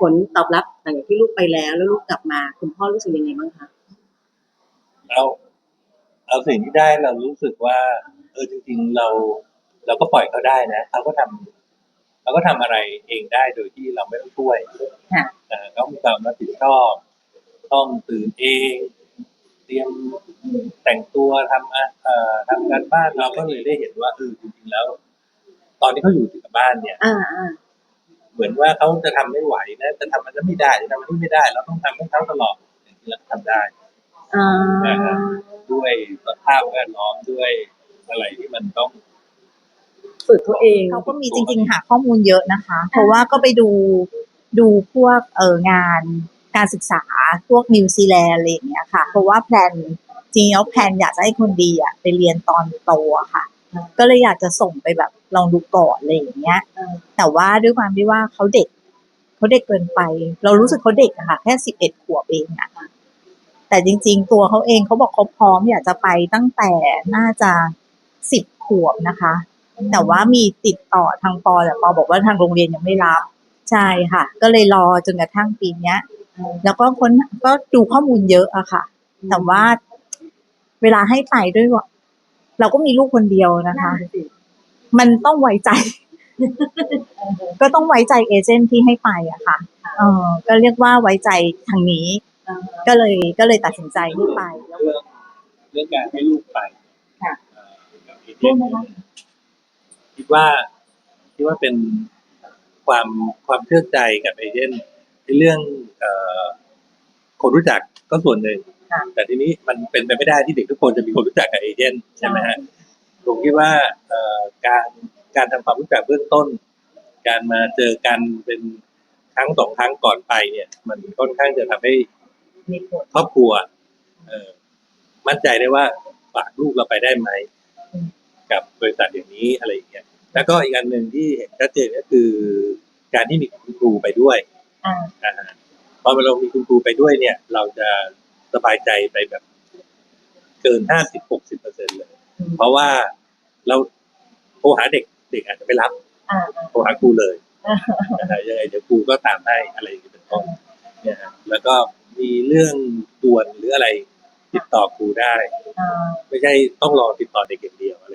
ผลตอบรับหลังจากที่ลูกไปแล้ว แล้วลูกกลับมา คุณพ่อรู้สึกยังไงบ้างคะเอาเอาสิ่งที่ได้เรารู้สึกว่า เออจริง ๆ เรา เราก็ปล่อยเขาได้นะเขาก็ทำเขาก็ทำอะไรเองได้โดยที่เราไม่ต้องช่วยค่ะอ่าเขามีความรับผิดชอบ ต้องตื่นเอง เตรียมแต่งตัวทำอะเอ่อทำการบ้านเราก็เลยได้เห็นว่าเออจริงๆแล้ว ตอนที่เขาอยู่กับบ้านเนี่ยอ่าอ่า เหมือนว่าเขาจะทำไม่ไหวนะจะทำมันจะไม่ได้จะทำมันไม่ได้เราต้องทำให้เขาตลอดอย่างที่เราทำได้อ่าด้วยสภาพแวดล้อมด้วยอะไรที่มันต้องฝึกตัวเองเขาก็มีจริง ๆ หาข้อมูลเยอะนะคะ เพราะว่าก็ไปดูดูพวกเอองานการศึกษาพวกนิวซีแลนด์อะไรอย่างเงี้ยค่ะ เพราะว่าแพลนจริงๆแล้วแพลนอยากจะให้คนดีอะไปเรียนตอนโตอะค่ะ ก็เลยอยากจะส่งไปแบบลองดูก่อนอะไรอย่างเงี้ยแต่ว่าด้วยความที่ว่าเขาเด็กเขาเด็กเกินไป เรารู้สึกเขาเด็กอะค่ะ แค่สิบเอ็ดขวบเองอะแต่จริง ๆ ตัวเขาเองเขาบอกเขาพร้อมอยากจะไปตั้งแต่น่าจะสิบขวบนะคะ แต่ว่ามีติดต่อทางปอแต่ปอบอกว่าทางโรงเรียนยังไม่รับใช่ค่ะ ก็เลยรอจนกระทั่งปีเนี้ย แล้วก็คนก็ดูข้อมูลเยอะอะค่ะ แต่ว่าเวลาให้ไปด้วยว่า เราก็มีลูกคนเดียวนะคะ มันต้องไว้ใจ ก็ต้องไว้ใจเอเจนต์ที่ให้ไปอะค่ะเออก็เรียกว่าไว้ใจทางนี้ ก็เลยก็เลยตัดสินใจที่ไปแล้วเรื่องเรื่องการให้ลูกไปค่ะเอ่อกับเอเจนต์คิดว่าคิดว่าเป็นความความเชื่อใจกับเอเจนต์ในเรื่องเอ่อคนรู้จักก็ส่วนหนึ่งค่ะ แต่ทีนี้มันเป็นไปไม่ได้ที่เด็กทุกคนจะมีคนรู้จักกับเอเจนต์ใช่ไหมฮะผมคิดว่าเอ่อการการทำความรู้จักเบื้องต้น การมาเจอกันเป็นครั้งสองครั้งก่อนไปเนี่ย มันค่อนข้างจะทำให้มีผลครอบครัวเออมั่นใจได้ว่าฝากลูกเราไปได้ไหมอืมกับบริษัทอย่างนี้อะไรอย่างเงี้ยแล้วก็อีกอันหนึ่งที่เห็นชัดเจนก็คือการที่มีคุณครูไปด้วยอ่าอ่าพอเรามีคุณครูไปด้วยเนี่ย เราจะ สบายใจไปแบบ เกินห้าสิบหกสิบเปอร์เซ็นเลยอืมเพราะว่าเราโทรหาเด็กเด็กอาจจะไม่รับอ่าโทรหาครูเลยอ่านะฮะยังไงเดี๋ยวครูก็ตามให้อะไรอย่างเงี้ยเป็นต้นเนี่ยฮะแล้วก็มีเรื่องด่วนหรืออะไร ติดต่อครูได้อ่าไม่ใช่ต้องรอติดต่อเด็กอย่างเดียวอะไร